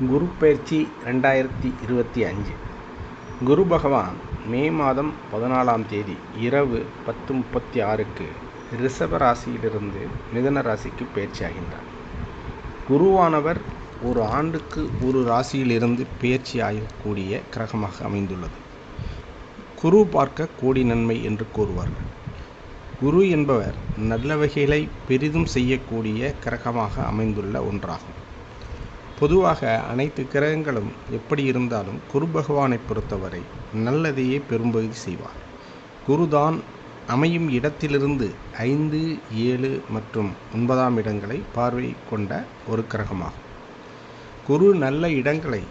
குரு பயிற்சி ரெண்டாயிரத்தி இருபத்தி அஞ்சு. குரு பகவான் மே மாதம் பதினாலாம் தேதி இரவு பத்து முப்பத்தி ஆறுக்கு ரிஷப ராசியிலிருந்து மிதன ராசிக்கு பயிற்சியாகின்றார். குருவானவர் ஒரு ஆண்டுக்கு ஒரு ராசியிலிருந்து பயிற்சி ஆகக்கூடிய கிரகமாக அமைந்துள்ளது. குரு பார்க்க கோடி நன்மை என்று கூறுவார்கள். குரு என்பவர் நல்ல வகைகளை பெரிதும் செய்யக்கூடிய கிரகமாக அமைந்துள்ள ஒன்றாகும். பொதுவாக அனைத்து கிரகங்களும் எப்படி இருந்தாலும் குரு பகவானை பொறுத்தவரை நல்லதையே பெரும்பகுதி செய்வார். குருதான் அமையும் இடத்திலிருந்து ஐந்து ஏழு மற்றும் ஒன்பதாம் இடங்களை பார்வை கொண்ட ஒரு கிரகமாகும். குரு நல்ல இடங்களை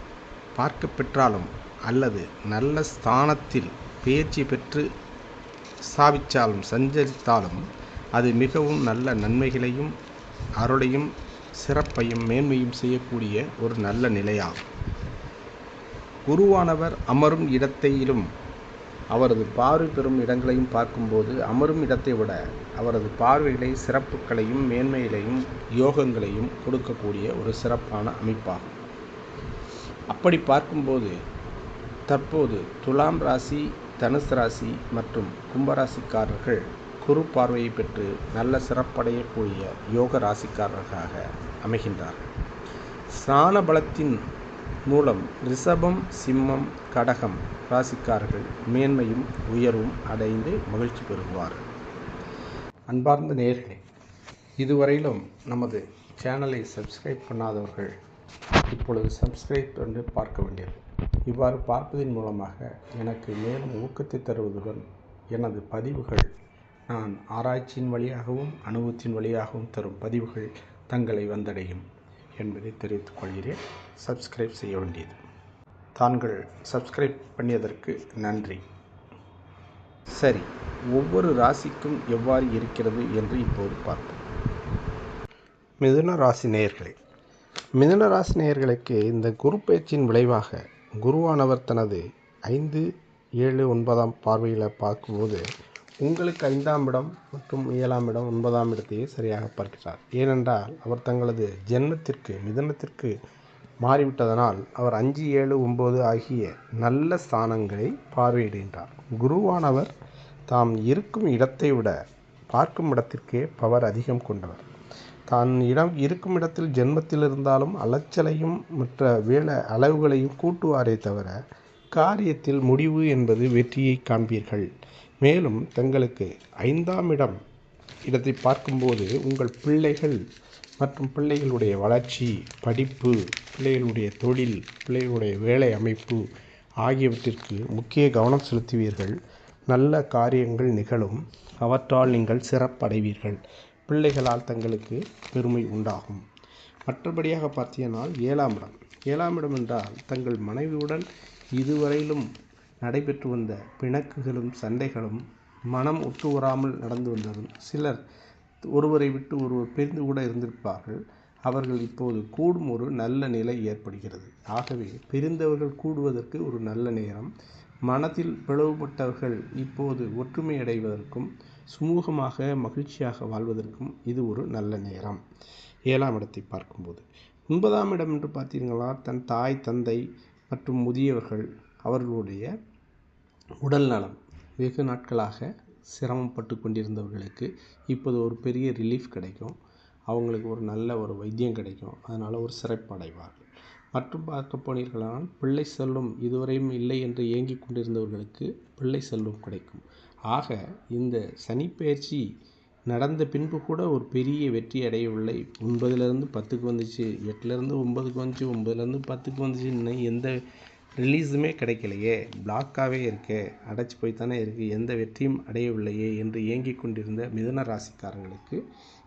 பார்க்க பெற்றாலும் அல்லது நல்ல ஸ்தானத்தில் பயிற்சி பெற்று ஸ்தாபித்தாலும் சஞ்சரித்தாலும் அது மிகவும் நல்ல நன்மைகளையும் அருளையும் சிறப்பையும் மேன்மையும் செய்யக்கூடிய ஒரு நல்ல நிலையாகும். குருவானவர் அமரும் இடத்தையிலும் அவரது பார்வை பெறும் இடங்களையும் பார்க்கும்போது அமரும் இடத்தை விட அவரது பார்வைகளை சிறப்புகளையும் மேன்மைகளையும் யோகங்களையும் கொடுக்கக்கூடிய ஒரு சிறப்பான அமைப்பாகும். அப்படி பார்க்கும்போது தற்போது துலாம் ராசி தனுசு ராசி மற்றும் கும்பராசிக்காரர்கள் குரு பார்வையை பெற்று நல்ல சிறப்படையக்கூடிய யோக ராசிக்காரர்களாக அமைகின்றார்கள் ஸ்நான பலத்தின் மூலம் ரிஷபம் சிம்மம் கடகம் ராசிக்காரர்கள் மேன்மையும் உயர்வும் அடைந்து மகிழ்ச்சி பெறுவார்கள் அன்பார்ந்த நேர்களே இதுவரையிலும் நமது சேனலை சப்ஸ்கிரைப் பண்ணாதவர்கள் இப்பொழுது சப்ஸ்கிரைப் என்று பார்க்க வேண்டியது. இவ்வாறு பார்ப்பதன் மூலமாக எனக்கு மேலும் ஊக்கத்தை தருவதுடன் எனது பதிவுகள் ஆராய்ச்சியின் வழியாகவும் அனுபவத்தின் வழியாகவும் தரும் பதிவுகள் தங்களை வந்தடையும் என்பதை தெரிவித்துக் கொள்கிறேன். சப்ஸ்கிரைப் செய்ய வேண்டியது. தாங்கள் சப்ஸ்கிரைப் பண்ணியதற்கு நன்றி. சரி ஒவ்வொரு ராசிக்கும் எவ்வாறு இருக்கிறது என்று இப்போது பார்ப்போம். மிதுன ராசி நேயர்களே மிதுன ராசி நேயர்களுக்கு இந்த குரு பயிற்சியின் விளைவாக குருவானவர் தனது ஐந்து ஏழு ஒன்பதாம் பார்வையில் பார்க்கும்போது உங்களுக்கு ஐந்தாம் இடம் மற்றும் ஏழாம் இடம் ஒன்பதாம் இடத்தையே சரியாக பார்க்கிறார். ஏனென்றால் அவர் தங்களது ஜென்மத்திற்கு மிதனத்திற்கு மாறிவிட்டதனால் அவர் அஞ்சு ஏழு ஒம்பது ஆகிய நல்ல ஸ்தானங்களை பார்வையிடுகின்றார். குருவானவர் தாம் இருக்கும் இடத்தை விட பார்க்கும் இடத்திற்கே பவர் அதிகம் கொண்டவர். தான் இடம் இருக்கும் இடத்தில் ஜென்மத்தில் இருந்தாலும் அலைச்சலையும் மற்ற வேலை அளவுகளையும் கூட்டுவாரே தவிர காரியத்தில் முடிவு என்பது வெற்றியை காண்பீர்கள். மேலும் தங்களுக்கு ஐந்தாம் இடம் இடத்தை பார்க்கும்போது உங்கள் பிள்ளைகள் மற்றும் பிள்ளைகளுடைய வளர்ச்சி படிப்பு பிள்ளைகளுடைய தொழில் பிள்ளைகளுடைய வேலை அமைப்பு ஆகியவற்றிற்கு முக்கிய கவனம் செலுத்துவீர்கள். நல்ல காரியங்கள் நிகழும். அவற்றால் நீங்கள் சிறப்படைவீர்கள். பிள்ளைகளால் தங்களுக்கு பெருமை உண்டாகும். மற்றபடியாக பார்த்தீங்கன்னால் ஏழாம் இடம். ஏழாம் இடம் என்றால் தங்கள் மனைவியுடன் இதுவரையிலும் நடைபெற்று வந்த பிணக்குகளும் சண்டைகளும் மனம் ஒத்து வராமல் நடந்து வந்ததும் சிலர் ஒருவரை விட்டு ஒருவர் பிரிந்து கூட இருந்திருப்பார்கள். அவர்கள் இப்போது கூடும் ஒரு நல்ல நிலை ஏற்படுகிறது. ஆகவே பிரிந்தவர்கள் கூடுவதற்கு ஒரு நல்ல நேரம். மனத்தில் பிளவுபட்டவர்கள் இப்போது ஒற்றுமை அடைவதற்கும் சுமூகமாக மகிழ்ச்சியாக வாழ்வதற்கும் இது ஒரு நல்ல நேரம். ஏழாம் இடத்தை பார்க்கும்போது ஒன்பதாம் இடம் என்று பார்த்தீர்களா? தன் தாய் தந்தை மற்றும் முதியவர்கள் அவர்களுடைய உடல் நலம் வெகு நாட்களாக சிரமப்பட்டு கொண்டிருந்தவர்களுக்கு இப்போது ஒரு பெரிய ரிலீஃப் கிடைக்கும். அவங்களுக்கு ஒரு நல்ல ஒரு வைத்தியம் கிடைக்கும். அதனால் ஒரு சிறப்படைவார்கள். மற்றும் பார்க்க போனீர்களானால் பிள்ளை செல்வம் இதுவரையும் இல்லை என்று ஏங்கி கொண்டிருந்தவர்களுக்கு பிள்ளை செல்வம் கிடைக்கும். ஆக இந்த சனிப்பெயர்ச்சி நடந்த பின்பு கூட ஒரு பெரிய வெற்றி அடையவில்லை. ஒன்பதுலேருந்து பத்துக்கு வந்துச்சு எட்டுலேருந்து ஒன்பதுக்கு வந்துச்சு ஒன்பதுலேருந்து பத்துக்கு வந்துச்சு இன்னும் எந்த ரிலீஸுமே கிடைக்கலையே பிளாக்காகவே இருக்கே அடைச்சி போய் தானே இருக்குது எந்த வெற்றியும் அடையவில்லையே என்று ஏங்கிக் கொண்டிருந்த மிதுன ராசிக்காரங்களுக்கு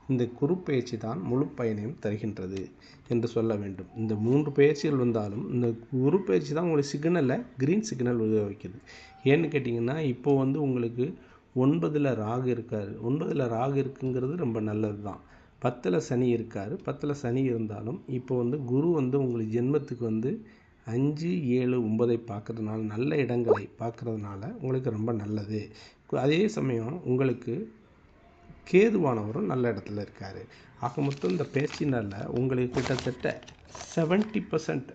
இந்த குரு பயிற்சி தான் முழு பயனையும் தருகின்றது என்று சொல்ல வேண்டும். இந்த மூன்று பயிற்சிகள் வந்தாலும் இந்த குரு பயிற்சி தான் உங்களுக்கு சிக்னலை க்ரீன் சிக்னல் உதவ ஏன்னு கேட்டிங்கன்னா இப்போது வந்து உங்களுக்கு ஒன்பதில் ராகு இருக்கார். ஒன்பதில் ராகு இருக்குங்கிறது ரொம்ப நல்லது தான். பத்தில் சனி இருக்கார். பத்தில் சனி இருந்தாலும் இப்போ வந்து குரு வந்து உங்களுக்கு ஜென்மத்துக்கு வந்து அஞ்சு ஏழு ஒன்பதை பார்க்கறதுனால நல்ல இடங்களை பார்க்கறதுனால உங்களுக்கு ரொம்ப நல்லது. அதே சமயம் உங்களுக்கு கேதுவானவரும் நல்ல இடத்துல இருக்கார். ஆக மொத்தம் இந்த பேச்சினால் உங்களுக்கு கிட்டத்தட்ட செவன்ட்டி பர்சன்ட்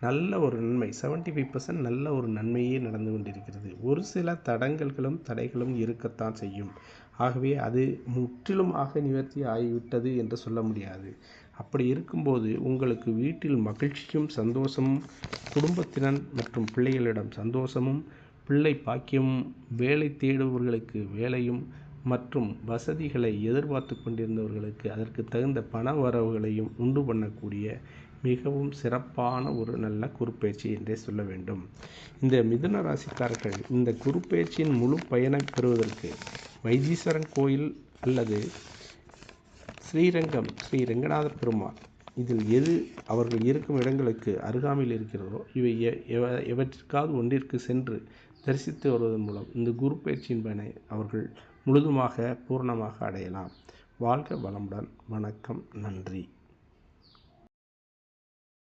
நல்ல ஒரு நன்மை செவன்ட்டி ஃபைவ் பர்சன்ட் நல்ல ஒரு நன்மையே நடந்து கொண்டிருக்கிறது. ஒரு சில தடங்கல்களும் தடைகளும் இருக்கத்தான் செய்யும். ஆகவே அது முற்றிலுமாக நிவர்த்தி ஆகிவிட்டது என்று சொல்ல முடியாது. அப்படி இருக்கும்போது உங்களுக்கு வீட்டில் மகிழ்ச்சியும் சந்தோஷமும் குடும்பத்தினர் மற்றும் பிள்ளைகளிடம் சந்தோஷமும் பிள்ளை பாக்கியமும் வேலை தேடுபவர்களுக்கு வேலையும் மற்றும் வசதிகளை எதிர்பார்த்து கொண்டிருந்தவர்களுக்கு அதற்கு தகுந்த பண வரவுகளையும் உண்டு பண்ணக்கூடிய மிகவும் சிறப்பான ஒரு நல்ல குருப்பெயர்ச்சி என்றே சொல்ல வேண்டும். இந்த மிதுன ராசிக்காரர்கள் இந்த குருப்பெயர்ச்சியின் முழு பயனை பெறுவதற்கு வைத்தீஸ்வரன் கோயில் அல்லது ஸ்ரீரங்கம் ஸ்ரீ ரங்கநாத பெருமாள். இதில் எது அவர்கள் இருக்கும் இடங்களுக்கு அருகாமையில் இருக்கிறதோ இவை எவற்றிற்காவது ஒன்றிற்கு சென்று தரிசித்து வருவதன் மூலம் இந்த குரு பயிற்சியின் பயனை அவர்கள் முழுதுமாக பூர்ணமாக அடையலாம். வாழ்க வளமுடன். வணக்கம். நன்றி.